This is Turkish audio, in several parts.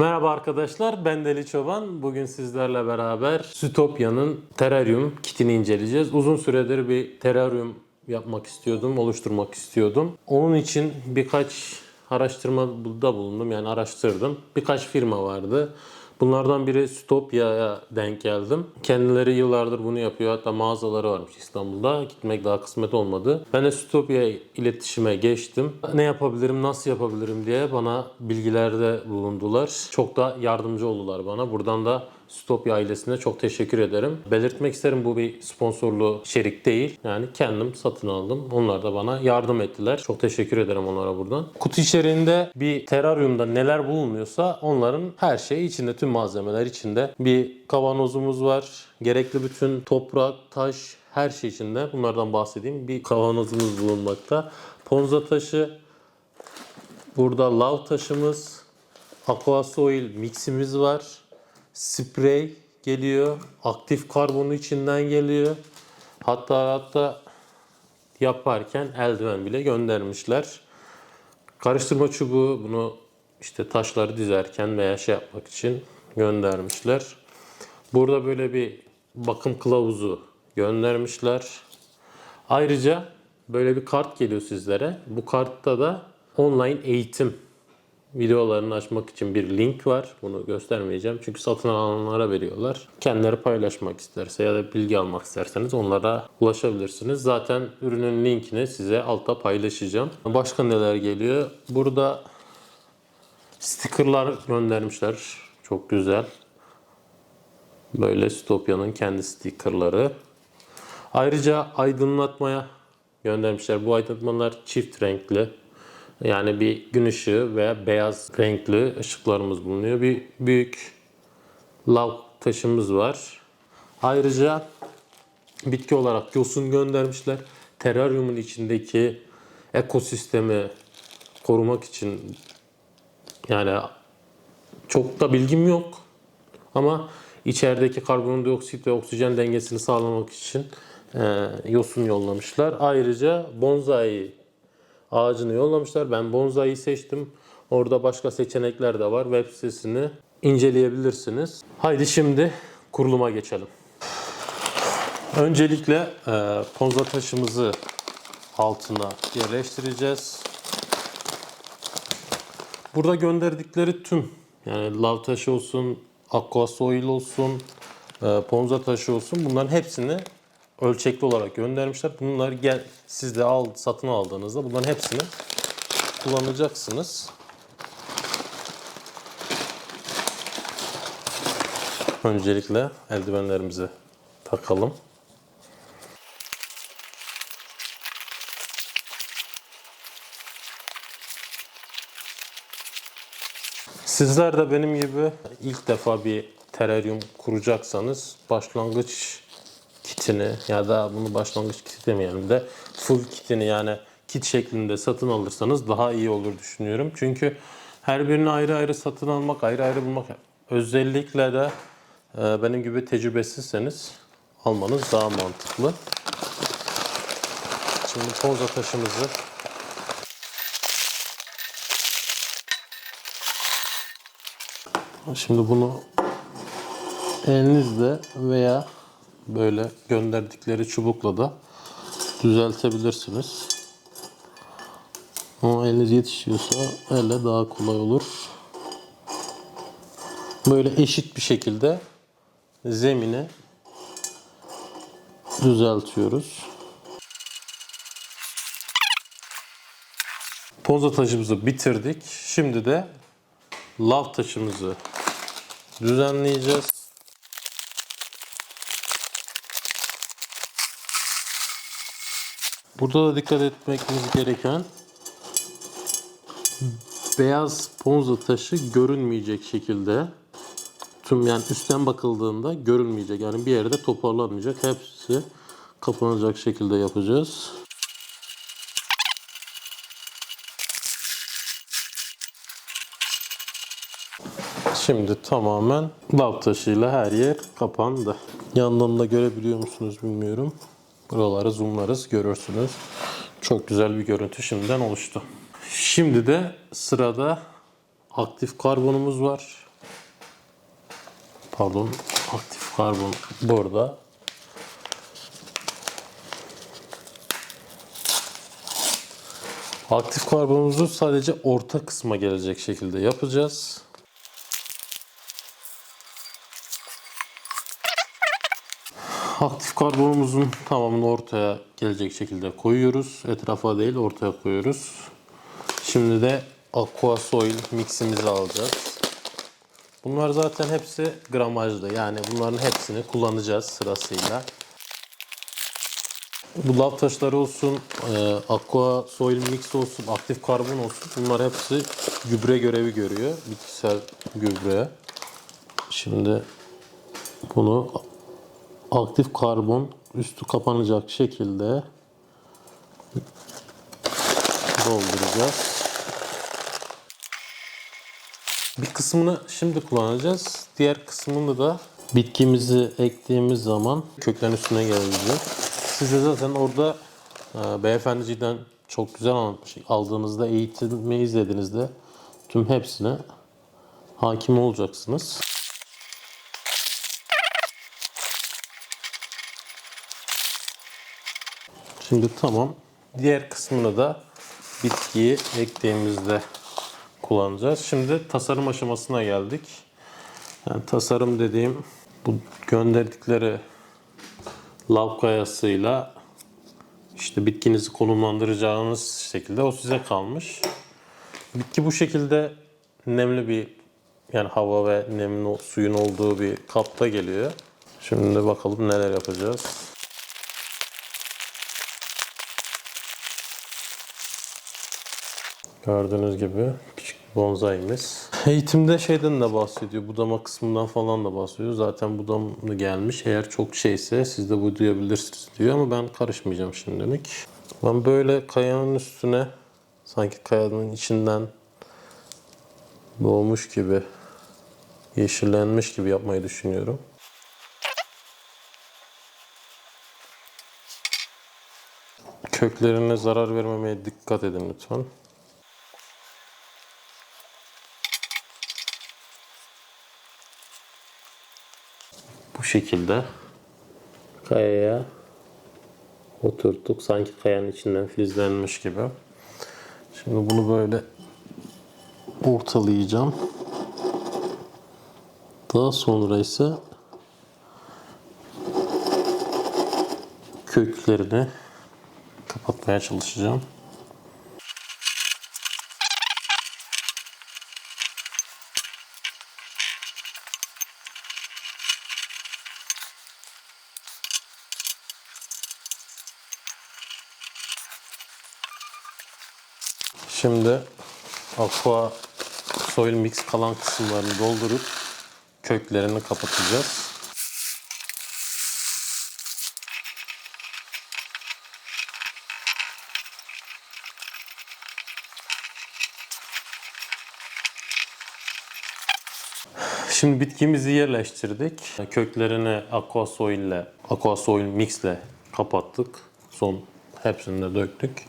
Merhaba arkadaşlar, ben Deli Çoban. Bugün sizlerle beraber Sütopya'nın teraryum kitini inceleyeceğiz. Uzun süredir bir teraryum yapmak istiyordum, oluşturmak istiyordum. Onun için birkaç araştırmada bulundum, yani araştırdım. Birkaç firma vardı. Bunlardan biri Sütopya'ya denk geldim. Kendileri yıllardır bunu yapıyor. Hatta mağazaları varmış İstanbul'da. Gitmek daha kısmet olmadı. Ben de Sütopya iletişime geçtim. Ne yapabilirim, nasıl yapabilirim diye bana bilgilerde bulundular. Çok da yardımcı oldular bana. Buradan da Sütopya ailesine çok teşekkür ederim. Belirtmek isterim bu bir sponsorlu içerik değil. Yani kendim satın aldım. Onlar da bana yardım ettiler. Çok teşekkür ederim onlara buradan. Kutu içeriğinde bir teraryumda neler bulunuyorsa onların her şeyi içinde, tüm malzemeler içinde. Bir kavanozumuz var. Gerekli bütün toprak, taş, her şey içinde. Bunlardan bahsedeyim. Bir kavanozumuz bulunmakta. Ponza taşı, burada lav taşımız, aquasoil miximiz var. Sprey geliyor. Aktif karbonu içinden geliyor. Hatta hatta yaparken eldiven bile göndermişler. Karıştırma çubuğu bunu işte taşları dizerken veya şey yapmak için göndermişler. Burada böyle bir bakım kılavuzu göndermişler. Ayrıca böyle bir kart geliyor sizlere. Bu kartta da online eğitim videolarını açmak için bir link var. Bunu göstermeyeceğim. Çünkü satın alanlara veriyorlar. Kendileri paylaşmak isterse ya da bilgi almak isterseniz onlara ulaşabilirsiniz. Zaten ürünün linkini size altta paylaşacağım. Başka neler geliyor? Burada stickerlar göndermişler. Çok güzel. Böyle Stopya'nın kendi stickerları. Ayrıca aydınlatmaya göndermişler. Bu aydınlatmalar çift renkli. Yani bir gün ışığı veya beyaz renkli ışıklarımız bulunuyor. Bir büyük lav taşımız var. Ayrıca bitki olarak yosun göndermişler. Teraryumun içindeki ekosistemi korumak için yani çok da bilgim yok. Ama içerideki karbondioksit ve oksijen dengesini sağlamak için e, yosun yollamışlar. Ayrıca bonsai ağacını yollamışlar. Ben bonsai'yi seçtim. Orada başka seçenekler de var. Web sitesini inceleyebilirsiniz. Haydi şimdi kuruluma geçelim. Öncelikle e, ponza taşımızı altına yerleştireceğiz. Burada gönderdikleri tüm yani lav taşı olsun, aqua soil olsun, e, ponza taşı olsun bunların hepsini ölçekli olarak göndermişler. Bunlar gel siz de al, satın aldığınızda bunların hepsini kullanacaksınız. Öncelikle eldivenlerimizi takalım. Sizler de benim gibi ilk defa bir teraryum kuracaksanız başlangıç kitini ya da bunu başlangıç kiti demeyelim de full kitini yani kit şeklinde satın alırsanız daha iyi olur düşünüyorum. Çünkü her birini ayrı ayrı satın almak, ayrı ayrı bulmak özellikle de e, benim gibi tecrübesizseniz almanız daha mantıklı. Şimdi poza taşımızı Şimdi bunu elinizle veya böyle gönderdikleri çubukla da düzeltebilirsiniz. Ama eliniz yetişiyorsa elle daha kolay olur. Böyle eşit bir şekilde zemini düzeltiyoruz. Poza taşımızı bitirdik. Şimdi de lav taşımızı düzenleyeceğiz. Burada da dikkat etmemiz gereken beyaz ponza taşı görünmeyecek şekilde tüm yani üstten bakıldığında görünmeyecek. Yani bir yerde toparlanmayacak. Hepsi kapanacak şekilde yapacağız. Şimdi tamamen lav taşıyla her yer kapandı. Yandan da görebiliyor musunuz bilmiyorum. Buraları zoomlarız görürsünüz. Çok güzel bir görüntü şimdiden oluştu. Şimdi de sırada aktif karbonumuz var. Pardon. Aktif karbon burada. Aktif karbonumuzu sadece orta kısma gelecek şekilde yapacağız. Aktif karbonumuzun tamamını ortaya gelecek şekilde koyuyoruz. Etrafa değil ortaya koyuyoruz. Şimdi de aqua soil miximizi alacağız. Bunlar zaten hepsi gramajlı. Yani bunların hepsini kullanacağız sırasıyla. Bu lav taşları olsun, e, aqua soil mix olsun, aktif karbon olsun. Bunlar hepsi gübre görevi görüyor. Bitkisel gübre. Şimdi bunu aktif karbon üstü kapanacak şekilde dolduracağız. Bir kısmını şimdi kullanacağız. Diğer kısmını da bitkimizi ektiğimiz zaman köklerin üstüne gelecek. Siz de zaten orada e, beyefendiciden çok güzel anlatmış. Aldığınızda eğitimi izlediğinizde tüm hepsine hakim olacaksınız. Şimdi tamam. Diğer kısmını da bitkiyi ektiğimizde kullanacağız. Şimdi tasarım aşamasına geldik. Yani tasarım dediğim bu gönderdikleri lav kayasıyla işte bitkinizi konumlandıracağınız şekilde o size kalmış. Bitki bu şekilde nemli bir yani hava ve nemin suyun olduğu bir kapta geliyor. Şimdi bakalım neler yapacağız. Gördüğünüz gibi küçük bonsaimiz. Eğitimde şeyden de bahsediyor. Budama kısmından falan da bahsediyor. Zaten budamlı gelmiş. Eğer çok şeyse siz de budayabilirsiniz diyor ama ben karışmayacağım şimdilik. Ben böyle kayanın üstüne sanki kayanın içinden doğmuş gibi yeşillenmiş gibi yapmayı düşünüyorum. Köklerine zarar vermemeye dikkat edin lütfen. Şekilde kayaya oturttuk. Sanki kayanın içinden filizlenmiş gibi. Şimdi bunu böyle ortalayacağım. Daha sonra ise köklerini kapatmaya çalışacağım. Şimdi aqua soil mix kalan kısımlarını doldurup köklerini kapatacağız. Şimdi bitkimizi yerleştirdik. Köklerini aqua soil ile aqua soil mix ile kapattık. Son hepsini de döktük.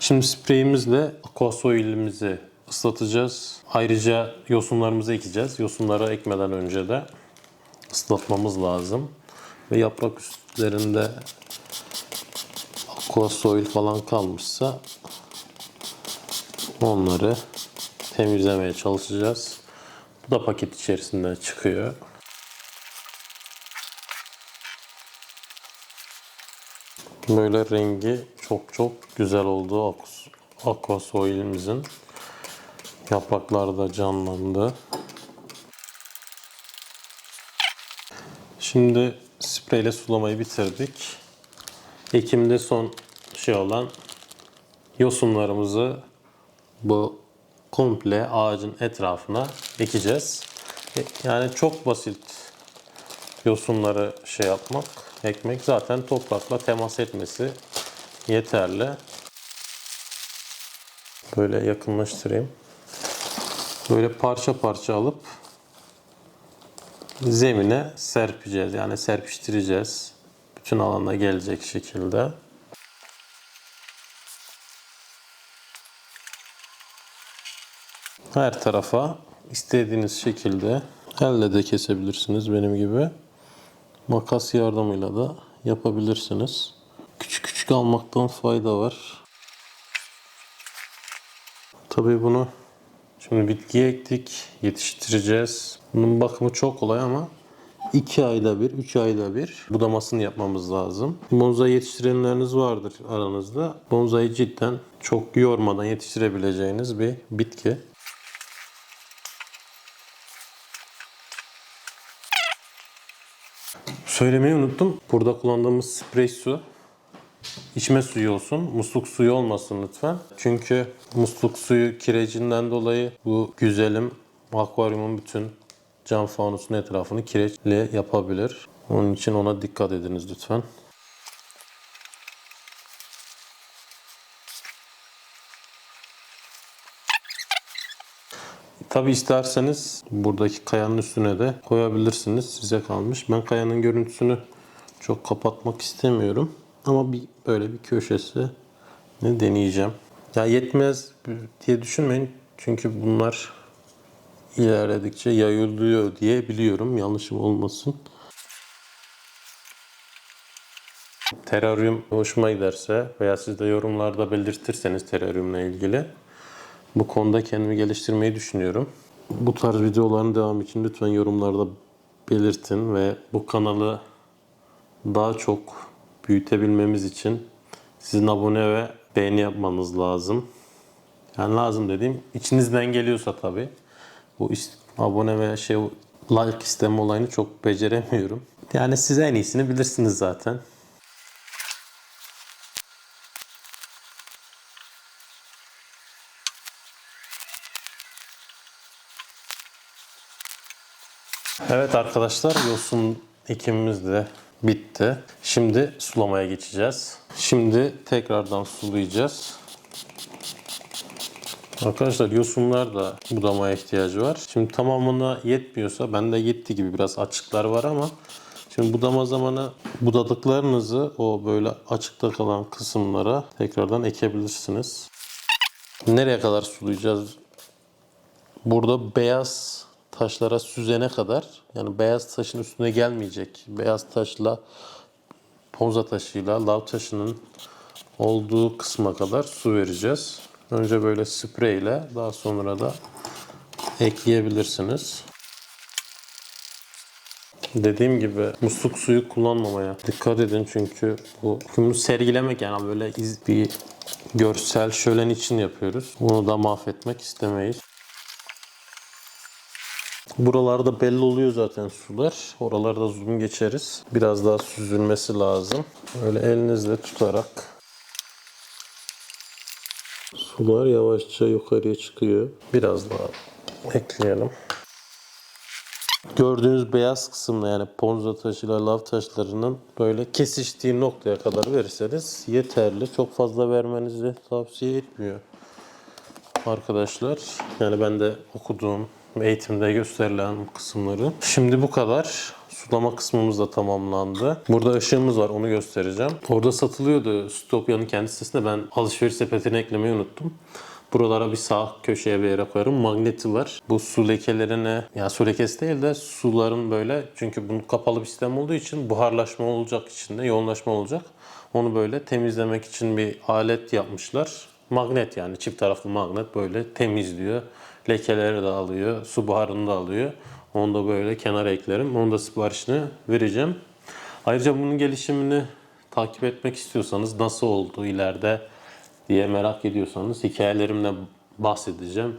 Şimdi spreyimizle aqua soil'imizi ıslatacağız. Ayrıca yosunlarımızı ekeceğiz. Yosunları ekmeden önce de ıslatmamız lazım. Ve yaprak üstlerinde aqua soil falan kalmışsa onları temizlemeye çalışacağız. Bu da paket içerisinde çıkıyor. Böyle rengi çok çok güzel oldu aqua soil'imizin. Yapraklar da canlandı. Şimdi spreyle sulamayı bitirdik. Ekimde son şey olan yosunlarımızı bu komple ağacın etrafına ekeceğiz. E, Yani çok basit yosunları şey yapmak, ekmek zaten toprakla temas etmesi yeterli. Böyle yakınlaştırayım. Böyle parça parça alıp zemine serpeceğiz. Yani serpiştireceğiz. Bütün alana gelecek şekilde. Her tarafa istediğiniz şekilde Elle de kesebilirsiniz benim gibi. Makas yardımıyla da yapabilirsiniz. Küçük küçük almaktan fayda var. Tabii bunu şimdi bitkiye ektik, yetiştireceğiz. Bunun bakımı çok kolay ama 2 ayda bir, 3 ayda bir budamasını yapmamız lazım. Bonsai yetiştirenleriniz vardır aranızda. Bonsai cidden çok yormadan yetiştirebileceğiniz bir bitki. Söylemeyi unuttum. Burada kullandığımız sprey su içme suyu olsun. Musluk suyu olmasın lütfen. Çünkü musluk suyu kirecinden dolayı bu güzelim akvaryumun bütün cam fanusun etrafını kireçli yapabilir. Onun için ona dikkat ediniz lütfen. Tabi isterseniz buradaki kayanın üstüne de koyabilirsiniz. Size kalmış. Ben kayanın görüntüsünü çok kapatmak istemiyorum. Ama bir böyle bir köşesi ne deneyeceğim. Ya yetmez diye düşünmeyin. Çünkü bunlar ilerledikçe yayılıyor diye biliyorum. Yanlışım olmasın. Teraryum hoşuma giderse veya siz de yorumlarda belirtirseniz teraryumla ilgili bu konuda kendimi geliştirmeyi düşünüyorum. Bu tarz videoların devamı için lütfen yorumlarda belirtin ve bu kanalı daha çok büyütebilmemiz için sizin abone ve beğeni yapmanız lazım. Yani lazım dediğim içinizden geliyorsa tabii. Bu abone ve şey like isteme olayını çok beceremiyorum. Yani siz en iyisini bilirsiniz zaten. Evet arkadaşlar yosun ekimimiz de bitti. Şimdi sulamaya geçeceğiz. Şimdi tekrardan sulayacağız. Arkadaşlar yosunlar da budamaya ihtiyacı var. Şimdi tamamına yetmiyorsa bende yetti gibi biraz açıklar var ama şimdi budama zamanı budadıklarınızı o böyle açıkta kalan kısımlara tekrardan ekebilirsiniz. Nereye kadar sulayacağız Burada beyaz taşlara süzene kadar yani beyaz taşın üstüne gelmeyecek. Beyaz taşla ponza taşıyla lav taşının olduğu kısma kadar su vereceğiz. Önce böyle spreyle daha sonra da ekleyebilirsiniz. Dediğim gibi musluk suyu kullanmamaya dikkat edin çünkü bu bunu sergilemek yani böyle iz, bir görsel şölen için yapıyoruz. Bunu da mahvetmek istemeyiz. Buralarda belli oluyor zaten sular. Oralarda zoom geçeriz. Biraz daha süzülmesi lazım. Öyle elinizle tutarak sular yavaşça yukarıya çıkıyor. Biraz daha ekleyelim. Gördüğünüz beyaz kısımda yani ponza taşıyla lav taşlarının böyle kesiştiği noktaya kadar verirseniz yeterli. Çok fazla vermenizi tavsiye etmiyor arkadaşlar. Yani ben de okuduğum eğitimde gösterilen kısımları. Şimdi bu kadar. Sulama kısmımız da tamamlandı. Burada ışığımız var onu göstereceğim. Orada satılıyordu Stopya'nın kendi sitesinde. Ben alışveriş sepetine eklemeyi unuttum. Buralara bir sağ köşeye bir yere koyarım. Magneti var. Bu su lekelerine, ya su lekesi değil de suların böyle çünkü bunun kapalı bir sistem olduğu için buharlaşma olacak içinde, yoğunlaşma olacak. Onu böyle temizlemek için bir alet yapmışlar. Magnet yani çift taraflı magnet böyle temizliyor. Lekeleri de alıyor, su buharını da alıyor. Onu da böyle kenara eklerim. Onu da siparişini vereceğim. Ayrıca bunun gelişimini takip etmek istiyorsanız nasıl oldu ileride diye merak ediyorsanız hikayelerimle bahsedeceğim.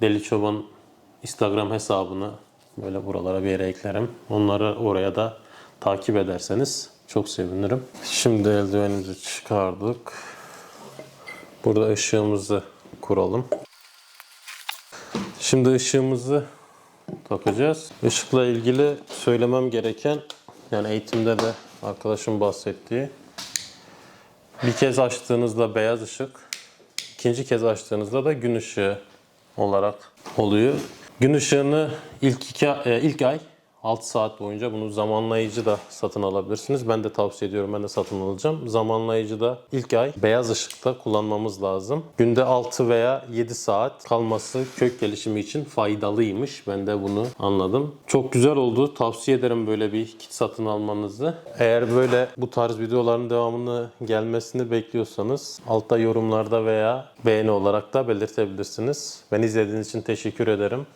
Deli Çoban Instagram hesabını böyle buralara bir yere eklerim. Onları oraya da takip ederseniz çok sevinirim. Şimdi eldivenimizi çıkardık. Burada ışığımızı kuralım. Şimdi ışığımızı takacağız. Işıkla ilgili söylemem gereken yani eğitimde de arkadaşım bahsettiği bir kez açtığınızda beyaz ışık, ikinci kez açtığınızda da gün ışığı olarak oluyor. Gün ışığını ilk iki, e, ilk ay 6 saat boyunca bunu zamanlayıcı da satın alabilirsiniz. Ben de tavsiye ediyorum. Ben de satın alacağım. Zamanlayıcı da ilk ay beyaz ışıkta kullanmamız lazım. Günde 6 veya 7 saat kalması kök gelişimi için faydalıymış. Ben de bunu anladım. Çok güzel oldu. Tavsiye ederim böyle bir kit satın almanızı. Eğer böyle bu tarz videoların devamını gelmesini bekliyorsanız altta yorumlarda veya beğeni olarak da belirtebilirsiniz. Beni izlediğiniz için teşekkür ederim.